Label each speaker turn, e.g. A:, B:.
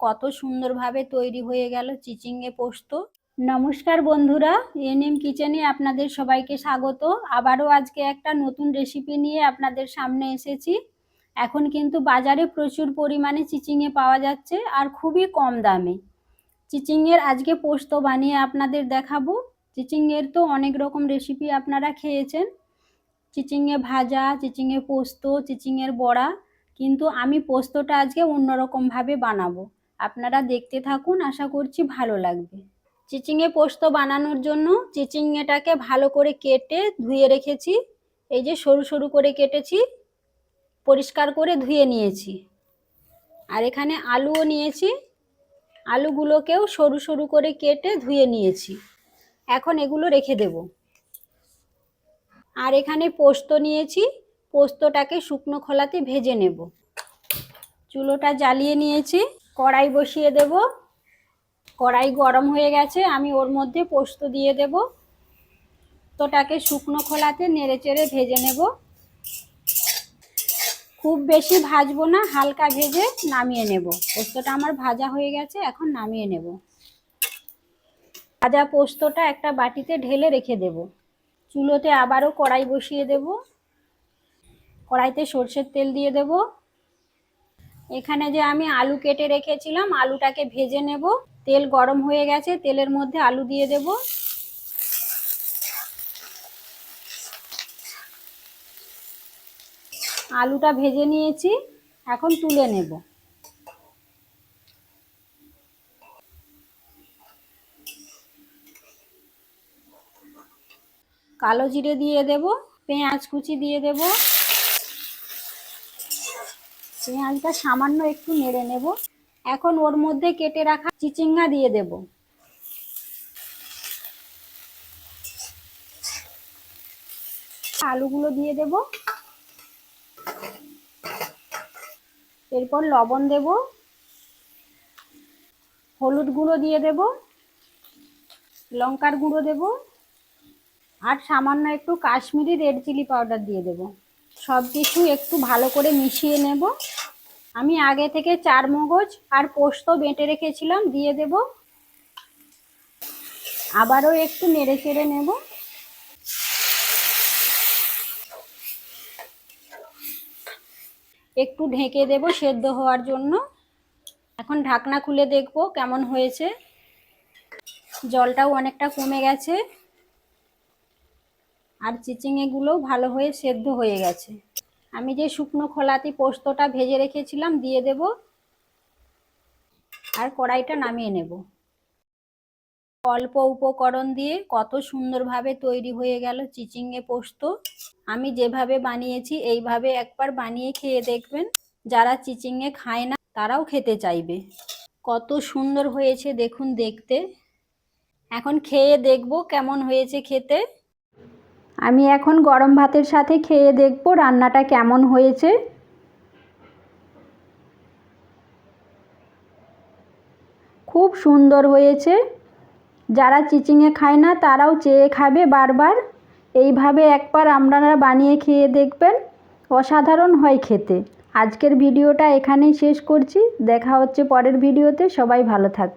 A: কত সুন্দরভাবে তৈরি হয়ে গেল চিচিঙ্গে পোস্ত। নমস্কার বন্ধুরা, এনএম কিচেনে আপনাদের সবাইকে স্বাগত। আবারও আজকে একটা নতুন রেসিপি নিয়ে আপনাদের সামনে এসেছি। এখন কিন্তু বাজারে প্রচুর পরিমাণে চিচিঙে পাওয়া যাচ্ছে আর খুবই কম দামে। চিচিংয়ের আজকে পোস্ত বানিয়ে আপনাদের দেখাবো। চিচিংয়ের তো অনেক রকম রেসিপি আপনারা খেয়েছেন। চিচিঙে ভাজা চিচিঙে পোস্ত চিচিঙের বড়া, কিন্তু আমি পোস্তটা আজকে অন্যরকমভাবে বানাবো। আপনারা দেখতে থাকুন, আশা করছি ভালো লাগবে। চিচিংয়ে পোস্ত বানানোর জন্য চিচিঙেটাকে ভালো করে কেটে ধুয়ে রেখেছি। এই যে সরু সরু করে কেটেছি, পরিষ্কার করে ধুয়ে নিয়েছি। আর এখানে আলুও নিয়েছি, আলুগুলোকেও সরু সরু করে কেটে ধুয়ে নিয়েছি। এখন এগুলো রেখে দেব। আর এখানে পোস্ত নিয়েছি, পোস্তটাকে শুকনো খোলাতে ভেজে নেব। চুলোটা জ্বালিয়ে নিয়েছি। কড়াই বসিয়ে দেব। কড়াই গরম হয়ে গেছে, আমি ওর মধ্যে পোস্ত দিয়ে দেব। তোটাকে শুকনো খোলাতে নেড়ে চেড়ে ভেজে নেব। খুব বেশি ভাজবো না, হালকা ভেজে নামিয়ে নেব। পোস্তটা আমার ভাজা হয়ে গেছে, এখন নামিয়ে নেব। ভাজা পোস্তটা একটা বাটিতে ঢেলে রেখে দেব। চুলোতে আবারও কড়াই বসিয়ে দেব। কড়াইতে সর্ষের তেল দিয়ে দেব। এখানে যে আমি আলু কেটে রেখেছিলাম, আলুটাকে ভেজে নেব। তেল গরম হয়ে গেছে, তেলের মধ্যে আলু দিয়ে দেব। আলুটা ভেজে নিয়েছি, এখন তুলে নেব। কালো জিরে দিয়ে দেব, পেঁয়াজ কুচি দিয়ে দেব। পেঁয়াজটা সামান্য একটু নেড়ে নেব। এখন ওর মধ্যে কেটে রাখা চিচিঙ্গা দিয়ে দেব। আলুগুলো দিয়ে দেব। এরপর লবণ দেব। হলুদ গুঁড়ো দিয়ে দেব। লঙ্কার গুঁড়ো দেব। আর সামান্য একটু কাশ্মীরি রেড চিলি পাউডার দিয়ে দেব। সব কিছু একটু ভালো করে মিশিয়ে নেব। আমি আগে থেকে চার মগজ আর পোস্ত বেটে রেখেছিলাম, দিয়ে দেব। আবারও একটু নেড়ে চেড়ে নেব। একটু ঢেকে দেব সেদ্ধ হওয়ার জন্য। এখন ঢাকনা খুলে দেখব কেমন হয়েছে। জলটাও অনেকটা কমে গেছে। আর চিচিঙেগুলোও ভালো হয়ে সেদ্ধ হয়ে গেছে। আমি যে শুকনো খোলাতে পোস্তটা ভেজে রেখেছিলাম, দিয়ে দেব। আর কড়াইটা নামিয়ে নেব। অল্প উপকরণ দিয়ে কত সুন্দরভাবে তৈরি হয়ে গেল চিচিঙ্গে পোস্ত। আমি যেভাবে বানিয়েছি, এইভাবে একবার বানিয়ে খেয়ে দেখবেন। যারা চিচিঙ্গে খায় না, তারাও খেতে চাইবে। কত সুন্দর হয়েছে দেখুন দেখতে। এখন খেয়ে দেখব কেমন হয়েছে খেতে। আমি এখন গরম ভাতের সাথে খেয়ে দেখব রান্নাটা কেমন হয়েছে। খুব সুন্দর হয়েছে। যারা চিচিংয়ে খায় না, তারাও চেয়ে খাবে বারবার। এইভাবে একবার আপনারা বানিয়ে খেয়ে দেখবেন, অসাধারণ হয় খেতে। আজকের ভিডিওটা এখানেই শেষ করছি। দেখা হচ্ছে পরের ভিডিওতে। সবাই ভালো থাক